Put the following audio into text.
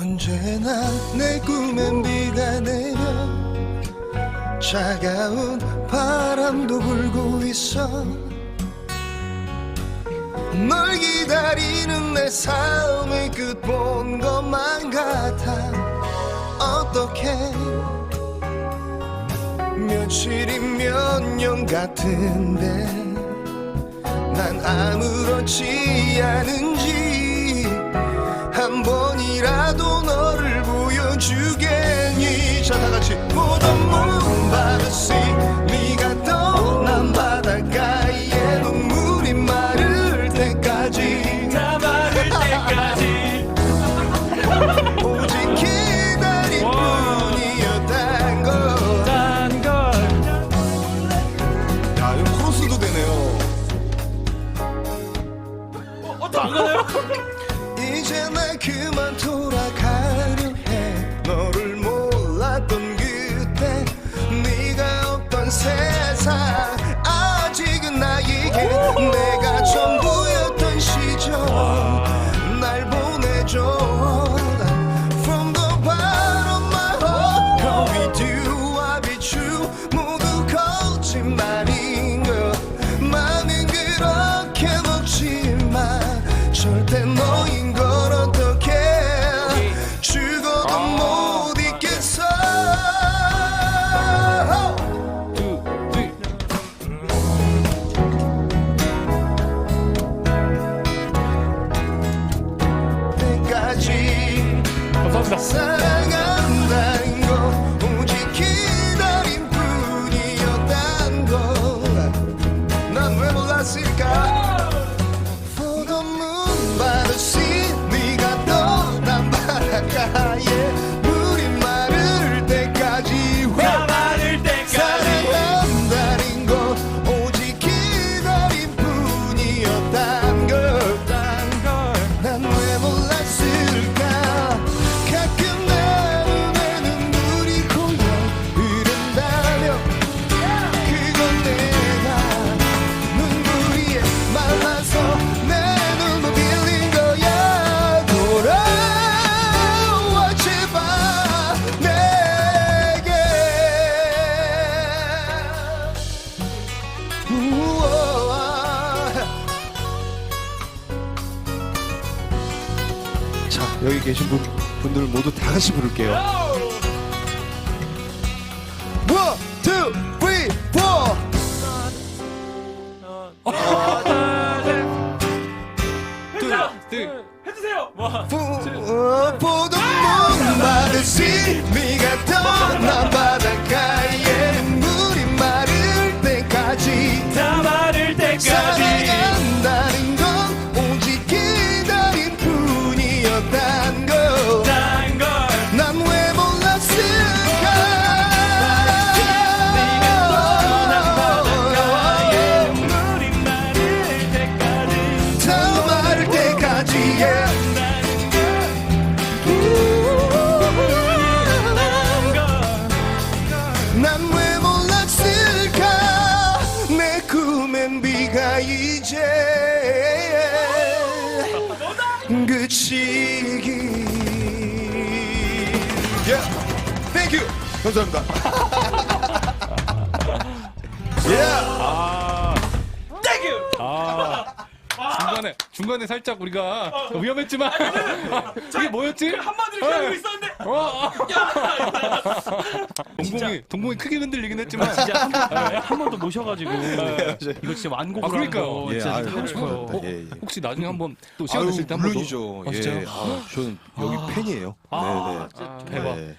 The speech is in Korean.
언제나 내 꿈엔 비가 내려 차가운 바람도 불고 있어. 널 기다리는 내 삶의 끝 본 것만 같아. 어떻게 며칠이면 년 같은데 난 아무렇지 않은지 주겠니? 자 다같이. 무덤 문 바다시. 네가 떠난 바닷가에 눈물이 마를 때까지. 다 마를 때까지. 오직 기다릴 와. 뿐이었단 걸. 딴걸. 야, 이거 코러스도 되네요. 어 또 안 가나요? 이제 나 그만 돌 세상. 아직은 나에게 내가 전부였던 시절. 날 보내줘. From the bottom of my heart, go with you, I'll be true. 모두 거짓말인 걸. 마음은 그렇게 먹지만 절대 감사합니다. 기다림 뿐이었단 걸난 왜 몰랐을까 여기 계신 분, 분들 모두 다 같이 부를게요 One, two, three, four. 해주세요 와 보던 문 바다시 네가 떠난 바닷가 이제 그치기 yeah. Thank you 감사합니다 중간에 중간에 살짝 우리가 위험했지만 이게 뭐였지? 한마디로 기다리고 있었는데. 어, 야 동공이 동공이 크게 흔들리긴 했지만. 진짜. 한 번 더 모셔가지고 이거 진짜 완곡을 아, 그러니까요. 하는 거 예, 진짜 아유, 하고 싶어요. 어, 예, 예. 혹시 나중에 한번 또 시간 되실 때 한번 물론이죠. 아, 진짜요? 예. 아, 저는 여기 팬이에요. 아, 네 네. 진짜. 대박. 네.